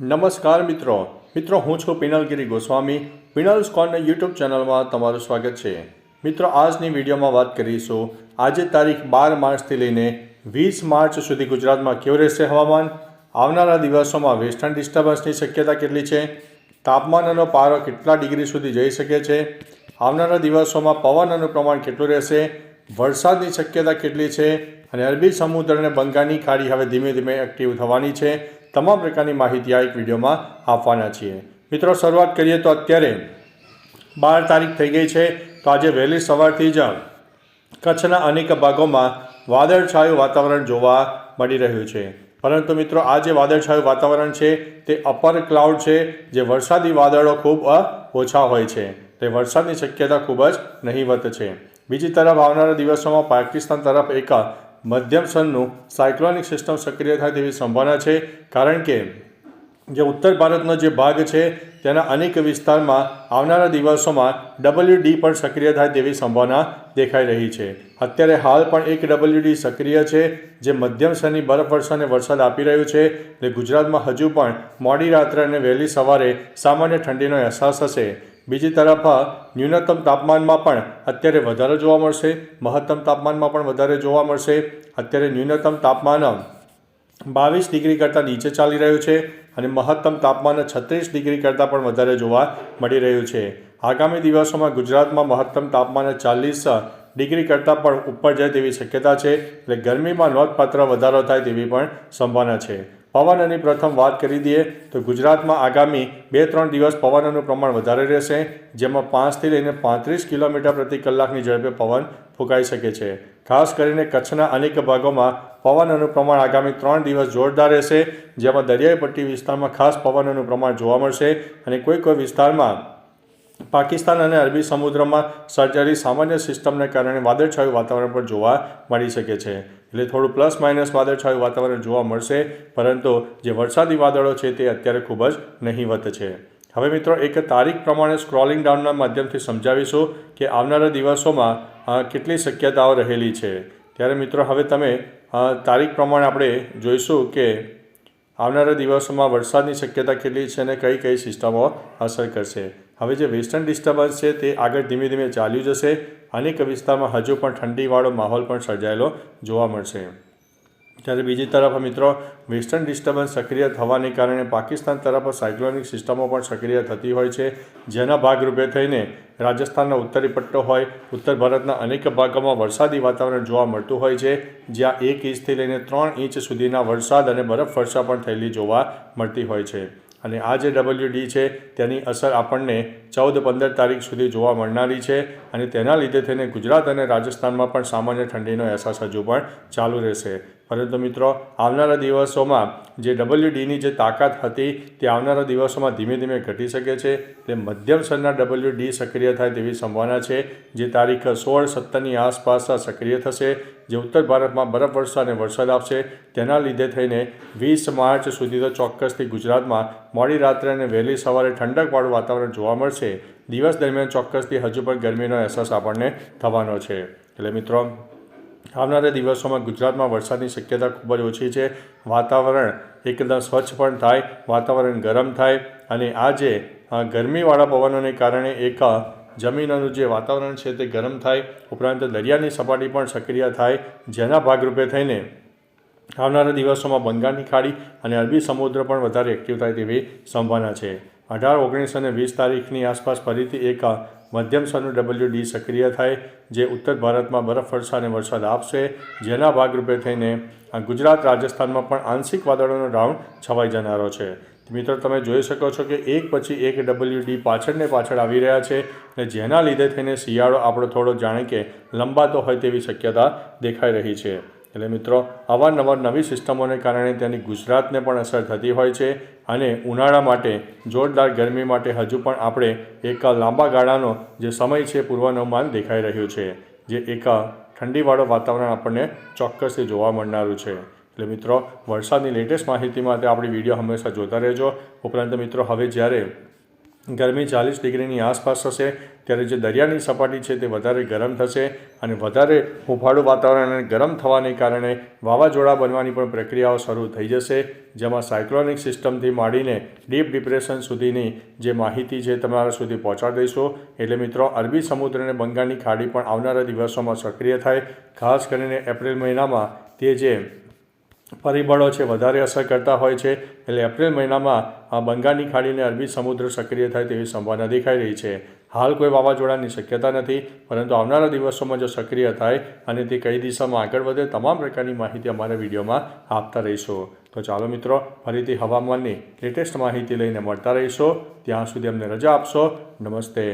નમસ્કાર મિત્રો. મિત્રો, હું છું પિનલગીરી ગોસ્વામી. પિનલ સ્કોનના યુટ્યુબ ચેનલમાં તમારું સ્વાગત છે. મિત્રો, આજની વિડીયોમાં વાત કરીશું. આજે તારીખ બાર માર્ચથી લઈને વીસ માર્ચ સુધી ગુજરાતમાં કેવું રહેશે હવામાન? આવનારા દિવસોમાં વેસ્ટર્ન ડિસ્ટર્બન્સની શક્યતા કેટલી છે? તાપમાનનો પારો કેટલા ડિગ્રી સુધી જઈ શકે છે? આવનારા દિવસોમાં પવનનું પ્રમાણ કેટલું રહેશે? વરસાદની શક્યતા કેટલી છે? અને અરબી સમુદ્ર અને બંગાળની ખાડી હવે ધીમે ધીમે એક્ટિવ થવાની છે. તમામ પ્રકારની માહિતી આ એક વિડીયોમાં આપવાના છીએ. મિત્રો, શરૂઆત કરીએ તો અત્યારે બાર તારીખ થઈ ગઈ છે, તો આજે વહેલી સવારથી જ કચ્છના અનેક ભાગોમાં વાદળછાયું વાતાવરણ જોવા મળી રહ્યું છે. પરંતુ મિત્રો, આ જે વાદળછાયું વાતાવરણ છે, તે અપર ક્લાઉડ છે, જે વરસાદી વાદળો ખૂબ ઓછા હોય છે. તે વરસાદની શક્યતા ખૂબ જ નહીવત છે. બીજી તરફ આવનારા દિવસોમાં પાકિસ્તાન તરફ એક મધ્યમ સનનું સાયક્લોનિક સિસ્ટમ સક્રિય થાય તેવી સંભાવના છે, કારણ કે જે ઉત્તર ભારતનો જે ભાગ છે, તેના અનેક વિસ્તારમાં આવનારા દિવસોમાં ડબલ્યુ ડી પણ સક્રિય થાય તેવી સંભાવના દેખાઈ રહી છે. અત્યારે હાલ પણ એક ડબલ્યુ ડી સક્રિય છે, જે મધ્યમ સ્તરની બરફવર્ષાને વરસાદ આપી રહ્યું છે એટલે ગુજરાતમાં હજુ પણ મોડી રાત્રે અને વહેલી સવારે સામાન્ય ઠંડીનો અહેસાસ થશે બીજી તરફ ન્યૂનતમ તાપમાનમાં પણ અત્યારે વધારો જોવા મળશે. મહત્તમ તાપમાનમાં પણ વધારે જોવા મળશે. અત્યારે ન્યૂનતમ તાપમાન બાવીસ ડિગ્રી કરતાં નીચે ચાલી રહ્યું છે અને મહત્તમ તાપમાન છત્રીસ ડિગ્રી કરતાં પણ વધારે જોવા મળી રહ્યું છે. આગામી દિવસોમાં ગુજરાતમાં મહત્તમ તાપમાન ચાલીસ ડિગ્રી કરતાં પણ ઉપર જાય તેવી શક્યતા છે. એટલે ગરમીમાં નોંધપાત્ર વધારો થાય તેવી પણ સંભાવના છે. પવનની પ્રથમ વાત કરી દઈએ તો ગુજરાતમાં આગામી બે ત્રણ દિવસ પવનનું પ્રમાણ વધારે રહેશે, જેમાં પાંચથી લઈને પાંત્રીસ કિલોમીટર પ્રતિ કલાકની ઝડપે પવન ફૂંકાઈ શકે છે. ખાસ કરીને કચ્છના અનેક ભાગોમાં પવનનું પ્રમાણ આગામી ત્રણ દિવસ જોરદાર રહેશે, જેમાં દરિયાઈ પટ્ટી વિસ્તારમાં ખાસ પવનનું પ્રમાણ જોવા મળશે અને કોઈ કોઈ વિસ્તારમાં પાકિસ્તાન અને અરબી સમુદ્રમાં સર્જાયેલી સામાન્ય સિસ્ટમને કારણે વાદળછાયું વાતાવરણ પણ જોવા મળી શકે છે. એટલે થોડું પ્લસ માઇનસ વાદળછાયું વાતાવરણ જોવા મળશે, પરંતુ જે વરસાદી વાદળો છે તે અત્યારે ખૂબ જ નહીવત છે. હવે મિત્રો, એક તારીખ પ્રમાણે સ્ક્રોલિંગ ડાઉનના માધ્યમથી સમજાવીશું કે આવનારા દિવસોમાં કેટલી શક્યતાઓ રહેલી છે. ત્યારે મિત્રો, હવે તમે તારીખ પ્રમાણે આપણે જોઈશું કે આવનારા દિવસોમાં વરસાદની શક્યતા કેટલી છે અને કઈ કઈ સિસ્ટમો અસર કરશે. હવે જે વેસ્ટર્ન ડિસ્ટર્બન્સ છે તે આગળ ધીમે ધીમે ચાલ્યું જશે. અનેક વિસ્તારમાં હજુ પણ ઠંડીવાળો માહોલ પણ સર્જાયેલો જોવા મળશે. ત્યારે બીજી તરફ મિત્રો, વેસ્ટર્ન ડિસ્ટર્બન્સ સક્રિય થવાને કારણે પાકિસ્તાન તરફ સાયક્લોનિક સિસ્ટમો પણ સક્રિય થતી હોય છે. જેના ભાગરૂપે થઈને રાજસ્થાનનો ઉત્તરી પટ્ટો હોય, ઉત્તર ભારતના અનેક ભાગોમાં વરસાદી વાતાવરણ જોવા મળતું હોય છે, જ્યાં એક ઇંચથી લઈને ત્રણ ઇંચ સુધીના વરસાદ અને બરફવર્ષા પણ થયેલી જોવા મળતી હોય છે. અને આ જે ડબલ્યુ ડી છે, તેની અસર આપણને ચૌદ પંદર તારીખ સુધી જોવા મળનારી છે અને તેના લીધે થઈને ગુજરાત અને રાજસ્થાનમાં પણ સામાન્ય ઠંડીનો અહેસાસ હજુ પણ ચાલુ રહેશે. પરંતુ મિત્રો, આવનારા દિવસોમાં જે ડબલ્યુ ડીની જે તાકાત હતી, તે આવનારા દિવસોમાં ધીમે ધીમે ઘટી શકે છે. તે મધ્યમ સ્તરના ડબલ્યુ ડી સક્રિય થાય તેવી સંભાવના છે, જે તારીખ સોળ સત્તરની આસપાસ સક્રિય થશે, જે ઉત્તર ભારતમાં બરફવર્ષા અને વરસાદ આપશે. તેના લીધે થઈને વીસ માર્ચ સુધી તો ચોક્કસથી ગુજરાતમાં મોડી રાત્રે અને વહેલી સવારે ઠંડકવાળું વાતાવરણ જોવા મળશે. દિવસ દરમિયાન ચોક્કસથી હજુ પણ ગરમીનો અહેસાસ આપણને થવાનો છે. એટલે મિત્રો આવનારા દિવસોમાં ગુજરાતમાં વરસાદની શક્યતા ખૂબ જ ઓછી છે. વાતાવરણ એકદમ સ્વચ્છ પણ થાય, વાતાવરણ ગરમ થાય અને આજે ગરમીવાળા પવનોને કારણે એક જમીનનું જે વાતાવરણ છે તે ગરમ થાય, ઉપરાંત દરિયાની સપાટી પણ સક્રિય થાય, જેના ભાગરૂપે થઈને આવનારા દિવસોમાં બંગાળની ખાડી અને અરબી સમુદ્ર પણ વધારે એક્ટિવ થાય તેવી સંભાવના છે. અઢાર, ઓગણીસ અને વીસ તારીખની આસપાસ ફરીથી એક મધ્યમ સ્તરનું ડબલ્યુ ડી સક્રિય થાય, જે ઉત્તર ભારતમાં બરફવર્ષા અને વરસાદ આપશે, જેના ભાગરૂપે થઈને ગુજરાત રાજસ્થાનમાં પણ આંશિક વાદળોનો રાઉન્ડ છવાઈ જનારો છે. મિત્રો, તમે જોઈ શકો છો કે એક પછી એક ડબલ્યુ ડી પાછળને પાછળ આવી રહ્યા છે અને જેના લીધે થઈને શિયાળો આપણો થોડો જાણે કે લંબાતો હોય તેવી શક્યતા દેખાઈ રહી છે. એટલે મિત્રો અવારનવાર નવી સિસ્ટમોને કારણે તેની ગુજરાતને પણ અસર થતી હોય છે અને ઉનાળા માટે, જોરદાર ગરમી માટે હજુ પણ આપણે એક લાંબા ગાળાનો જે સમય છે પૂર્વાનુમાન દેખાઈ રહ્યું છે, જે એક ઠંડીવાળું વાતાવરણ આપણને ચોક્કસથી જોવા મળનારું છે. એટલે મિત્રો, વરસાદની લેટેસ્ટ માહિતી માટે આપણી વીડિયો હંમેશા જોતા રહેજો. ઉપરાંત મિત્રો, હવે જ્યારે ગરમી ચાલીસ ડિગ્રીની આસપાસ થશે, ત્યારે જે દરિયાની સપાટી છે તે વધારે ગરમ થશે અને વધારે હુંફાળું વાતાવરણ અને ગરમ થવાને કારણે વાવાઝોડા બનવાની પણ પ્રક્રિયાઓ શરૂ થઈ જશે, જેમાં સાયક્લોનિક સિસ્ટમથી માંડીને ડીપ ડિપ્રેશન સુધીની જે માહિતી છે તમારા સુધી પહોંચાડી દઈશું. એટલે મિત્રો, અરબી સમુદ્ર અને બંગાળની ખાડી પણ આવનારા દિવસોમાં સક્રિય થાય, ખાસ કરીને એપ્રિલ મહિનામાં તે જે પરિબળો છે, વધારે અસર કરતા હોય છે, એટલે એપ્રિલ મહિનામાં આ બંગાળની ખાડીને અરબી સમુદ્ર સક્રિય થાય તેવી સંભાવના દેખાઈ રહી છે. હાલ કોઈ વાવાઝોડાની શક્યતા નથી, પરંતુ આવનારા દિવસોમાં જો સક્રિય થાય અને તે કઈ દિશામાં આગળ વધે, તમામ પ્રકારની માહિતી અમારા વિડીયોમાં આપતા રહીશું. તો ચાલો મિત્રો, ફરીથી હવામાનની લેટેસ્ટ માહિતી લઈને મળતા રહીશો. ત્યાં સુધી અમને રજા આપશો. નમસ્તે.